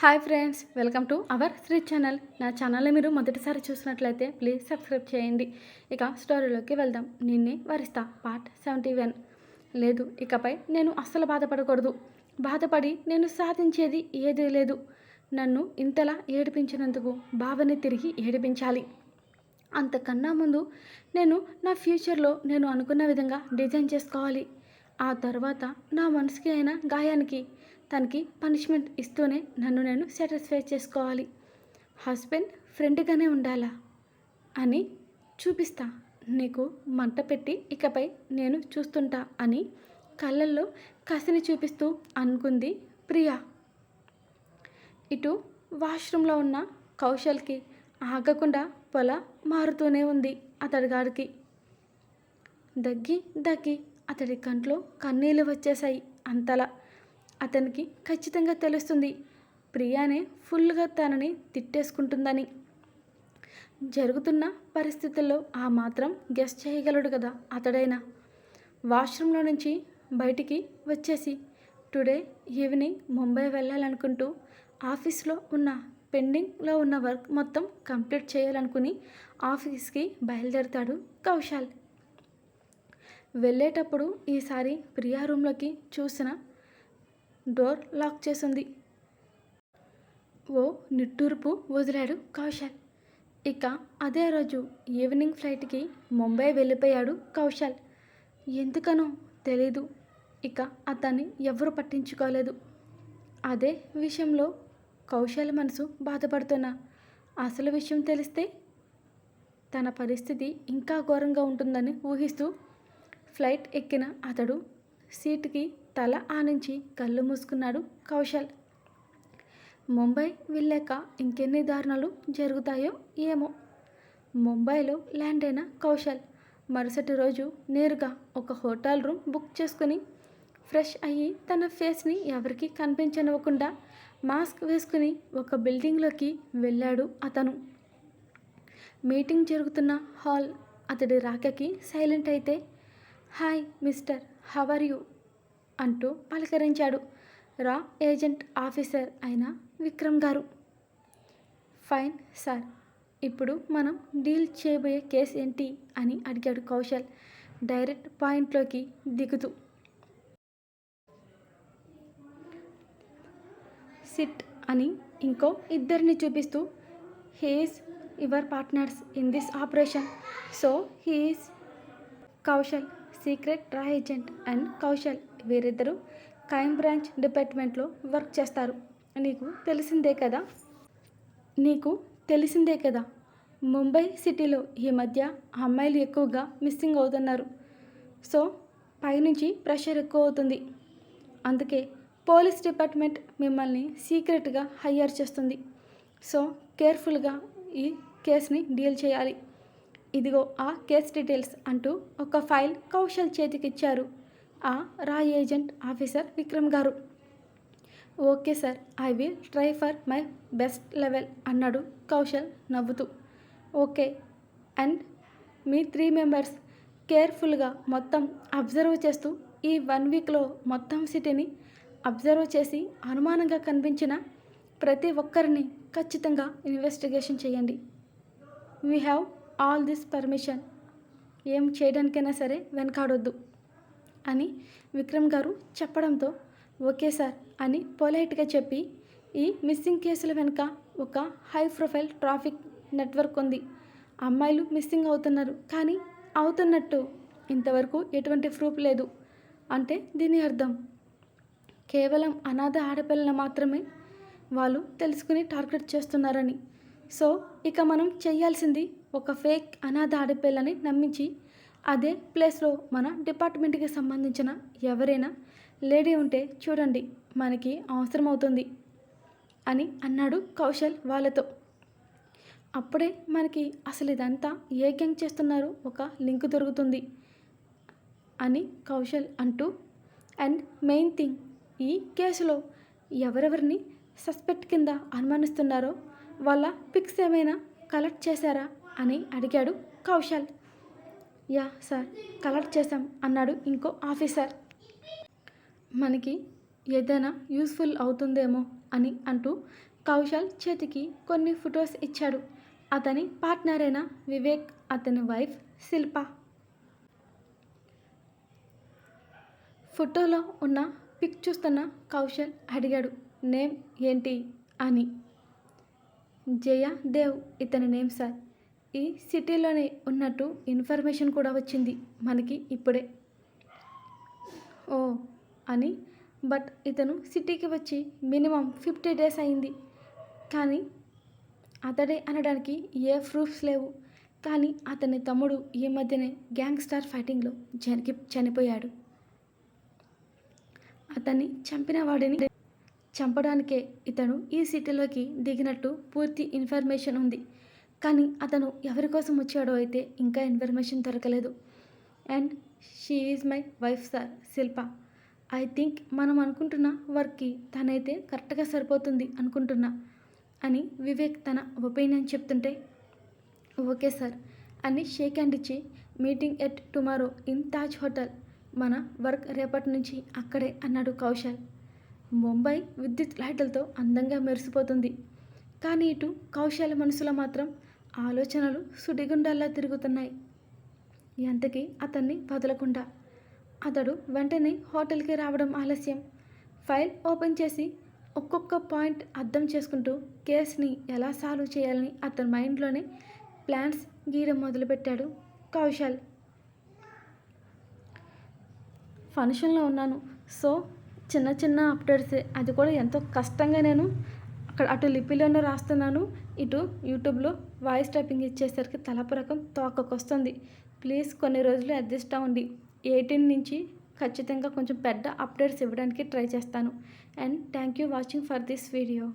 Hi friends welcome to our Shri channel. నా ఛానల్ని మీరు మొదటిసారి చూసినట్లయితే ప్లీజ్ సబ్స్క్రైబ్ చేయండి. ఇక స్టోరీలోకి వెళ్దాం. నిన్నే వరిస్తా పార్ట్ సెవెంటీ వన్. లేదు ఇకపై నేను అస్సలు బాధపడకూడదు. బాధపడి నేను సాధించేది ఏదీ లేదు. నన్ను ఇంతలా ఏడిపించినందుకు బావని తిరిగి ఏడిపించాలి. అంతకన్నా ముందు నేను నా ఫ్యూచర్లో నేను అనుకున్న విధంగా డిజైన్ చేసుకోవాలి. ఆ తర్వాత నా మనసుకి అయిన గాయానికి తనకి పనిష్మెంట్ ఇస్తూనే నన్ను నేను సాటిస్ఫై చేసుకోవాలి. హస్బెండ్ ఫ్రెండ్గానే ఉండాలా? అని చూపిస్తా. నీకు మంట పెట్టి ఇకపై నేను చూస్తుంటా అని కళ్ళల్లో కసిని చూపిస్తూ అనుకుంది ప్రియా. ఇటు వాష్రూమ్లో ఉన్న కౌశల్కి ఆగకుండా పొల మారుతూనే ఉంది అతడిగాడికి దగ్గి దగ్గి అతడి కంట్లో కన్నీళ్ళు వచ్చేశాయి అంతలా. అతనికి ఖచ్చితంగా తెలుస్తుంది ప్రియానే ఫుల్గా తనని తిట్టేసుకుంటుందని. జరుగుతున్న పరిస్థితుల్లో ఆ మాత్రం గెస్ట్ చేయగలడు కదా అతడైనా. వాష్రూమ్లో నుంచి బయటికి వచ్చేసి టుడే ఈవినింగ్ ముంబై వెళ్ళాలనుకుంటూ ఆఫీస్లో ఉన్న పెండింగ్లో ఉన్న వర్క్ మొత్తం కంప్లీట్ చేయాలనుకుని ఆఫీస్కి బయలుదేరుతాడు కౌశాల్. వెళ్ళేటప్పుడు ఈసారి ప్రియా రూమ్లోకి చూసిన డోర్ లాక్ చేసింది. ఓ నిట్టూర్పు వదిలాడు కౌశల్. ఇక అదే రోజు ఈవినింగ్ ఫ్లైట్కి ముంబై వెళ్ళిపోయాడు కౌశల్. ఎందుకనో తెలీదు. ఇక అతన్ని ఎవరు పట్టించుకోలేదు. అదే విషయంలో కౌశల్ మనసు బాధపడుతున్న అసలు విషయం తెలిస్తే తన పరిస్థితి ఇంకా ఘోరంగా ఉంటుందని ఊహిస్తూ ఫ్లైట్ ఎక్కిన అతడు సీటుకి తల ఆనించి కళ్ళు మూసుకున్నాడు కౌశల్. ముంబై వెళ్ళాక ఇంకెన్ని దారుణాలు జరుగుతాయో ఏమో. ముంబైలో ల్యాండ్ అయిన కౌశల్ మరుసటి రోజు నేరుగా ఒక హోటల్ రూమ్ బుక్ చేసుకుని ఫ్రెష్ అయ్యి తన ఫేస్ని ఎవరికి కనిపించనివ్వకుండా మాస్క్ వేసుకుని ఒక బిల్డింగ్లోకి వెళ్ళాడు అతను. మీటింగ్ జరుగుతున్న హాల్ అతడి రాకకి సైలెంట్ అయితే hi mister. How are you? అంటూ పలకరించాడు. రా ఏజెంట్ ఆఫీసర్ అయిన విక్రమ్ గారు. Fine sir. ఇప్పుడు మనం డీల్ చేయబోయే కేసు ఏంటి అని అడిగాడు కౌశల్. డైరెక్ట్ పాయింట్లోకి దిగుతూ. సిట్ అని ఇంకో ఇద్దరిని చూపిస్తూ. He's your partners in this operation. So he's Kaushal. Secret ట్రా ఏజెంట్ అండ్ కౌశల్ వీరిద్దరూ క్రైమ్ బ్రాంచ్ డిపార్ట్మెంట్లో వర్క్ చేస్తారు. నీకు తెలిసిందే కదా? నీకు తెలిసిందే కదా? ముంబై సిటీలో ఈ మధ్య అమ్మాయిలు ఎక్కువగా మిస్సింగ్ అవుతున్నారు. సో పైనుంచి ప్రెషర్ ఎక్కువ అవుతుంది. అందుకే పోలీస్ డిపార్ట్మెంట్ మిమ్మల్ని సీక్రెట్గా హయ్యర్ చేస్తుంది. సో కేర్ఫుల్గా ఈ కేసుని డీల్ చేయాలి. ఇదిగో ఆ కేస్ డీటెయిల్స్ అంటూ ఒక ఫైల్ కౌశల్ చేతికిచ్చారు ఆ రా agent officer Vikram garu. Okay sir I will try for my best level అన్నాడు కౌశల్ నవ్వుతూ. ఓకే అండ్ మీ త్రీ మెంబర్స్ కేర్ఫుల్గా మొత్తం అబ్జర్వ్ చేస్తూ ఈ వన్ వీక్లో మొత్తం సిటీని అబ్జర్వ్ చేసి అనుమానంగా కనిపించిన ప్రతి ఒక్కరిని ఖచ్చితంగా ఇన్వెస్టిగేషన్ చేయండి. We have all this permission ఏం చేయడానికైనా సరే వెనకాడొద్దు అని విక్రమ్ గారు చెప్పడంతో ఓకే సార్ అని పొలైట్గా చెప్పి ఈ మిస్సింగ్ కేసుల వెనుక ఒక హై ప్రొఫైల్ ట్రాఫిక్ నెట్వర్క్ ఉంది. అమ్మాయిలు మిస్సింగ్ అవుతున్నారు. కానీ అవుతున్నట్టు ఇంతవరకు ఎటువంటి ప్రూఫ్ లేదు అంటే దీని అర్థం. కేవలం అనాథ ఆడపిల్లలు మాత్రమే వాళ్ళు తెలుసుకుని టార్గెట్ చేస్తున్నారని. సో ఇక మనం చేయాల్సింది ఒక ఫేక్ అనాథ ఆడపిల్లని నమ్మించి అదే ప్లేస్లో మన డిపార్ట్మెంట్కి సంబంధించిన ఎవరైనా లేడీ ఉంటే చూడండి మనకి అవసరం అవుతుంది అని అన్నాడు కౌశల్ వాళ్ళతో. అప్పుడే మనకి అసలు ఇదంతా ఏ గ్యాంగ్ చేస్తున్నారు? ఒక లింక్ దొరుకుతుంది అని కౌశల్ అంటూ అండ్ మెయిన్ థింగ్ ఈ కేసులో ఎవరెవరిని సస్పెక్ట్ కింద అనుమానిస్తున్నారో వాళ్ళ పిక్స్ ఏమైనా కలెక్ట్ చేశారా? అని అడిగాడు కౌశల్. యా సార్ కలెక్ట్ చేశాం అన్నాడు ఇంకో ఆఫీసర్. మనకి ఏదైనా యూస్ఫుల్ అవుతుందేమో అని అంటూ కౌశల్ చేతికి కొన్ని ఫొటోస్ ఇచ్చాడు. అతని పార్ట్నర్ అయిన వివేక్ అతని వైఫ్ శిల్ప. ఫోటోలో ఉన్న పిక్ చూస్తున్న కౌశల్ అడిగాడు నేమ్ ఏంటి? అని. జయ దేవ్ ఇతని నేమ్ సార్. ఈ సిటీలోనే ఉన్నట్టు ఇన్ఫర్మేషన్ కూడా వచ్చింది మనకి ఇప్పుడే. ఓ అని. బట్ ఇతను సిటీకి వచ్చి మినిమం ఫిఫ్టీ డేస్ అయింది. కానీ అతడే అనడానికి ఏ ప్రూఫ్స్ లేవు. కానీ అతని తమ్ముడు ఈ మధ్యనే గ్యాంగ్స్టార్ ఫైటింగ్లో జనికి చనిపోయాడు. అతన్ని చంపిన వాడిని చంపడానికే ఇతను ఈ సిటీలోకి దిగినట్టు పూర్తి ఇన్ఫర్మేషన్ ఉంది. కానీ అతను ఎవరి కోసం వచ్చాడో అయితే ఇంకా ఇన్ఫర్మేషన్ దొరకలేదు. And she is my wife sir Shilpa. I think మనం అనుకుంటున్న వర్క్కి తనైతే కరెక్ట్గా సరిపోతుంది అనుకుంటున్నా అని వివేక్ తన ఒపీనియన్ చెప్తుంటే ఓకే సార్ అని షేక్ హ్యాండ్ ఇచ్చి meeting at tomorrow in Taj hotel మన వర్క్ రేపటి నుంచి అక్కడే అన్నాడు కౌశల్. ముంబై విద్యుత్ లైట్లతో అందంగా మెరిసిపోతుంది. కానీ ఇటు కౌశల్ మనసులో మాత్రం ఆలోచనలు సుడిగుండాల్లా తిరుగుతున్నాయి. ఎంతకీ అతన్ని వదలకుండా. అతడు వెంటనే హోటల్కి రావడం ఆలస్యం. ఫైల్ ఓపెన్ చేసి ఒక్కొక్క పాయింట్ అర్థం చేసుకుంటూ కేసుని ఎలా సాల్వ్ చేయాలని అతని మైండ్లోనే ప్లాన్స్ గీయడం మొదలుపెట్టాడు కౌశల్. ఫంక్షన్లో ఉన్నాను. సో చిన్న చిన్న అప్డేట్స్. అది కూడా ఎంతో కష్టంగా నేను అక్కడ అటు లిపిలోనే రాస్తున్నాను. ఇటు యూట్యూబ్లో వాయిస్ టైపింగ్ ఇచ్చేసరికి తలపు రకం తోకకొస్తుంది. ప్లీజ్ కొన్ని రోజులు అడ్జస్ట్ అవ్వండి. ఎయిటీన్ నుంచి ఖచ్చితంగా కొంచెం పెద్ద అప్డేట్స్ ఇవ్వడానికి ట్రై చేస్తాను. And thank you watching for this video.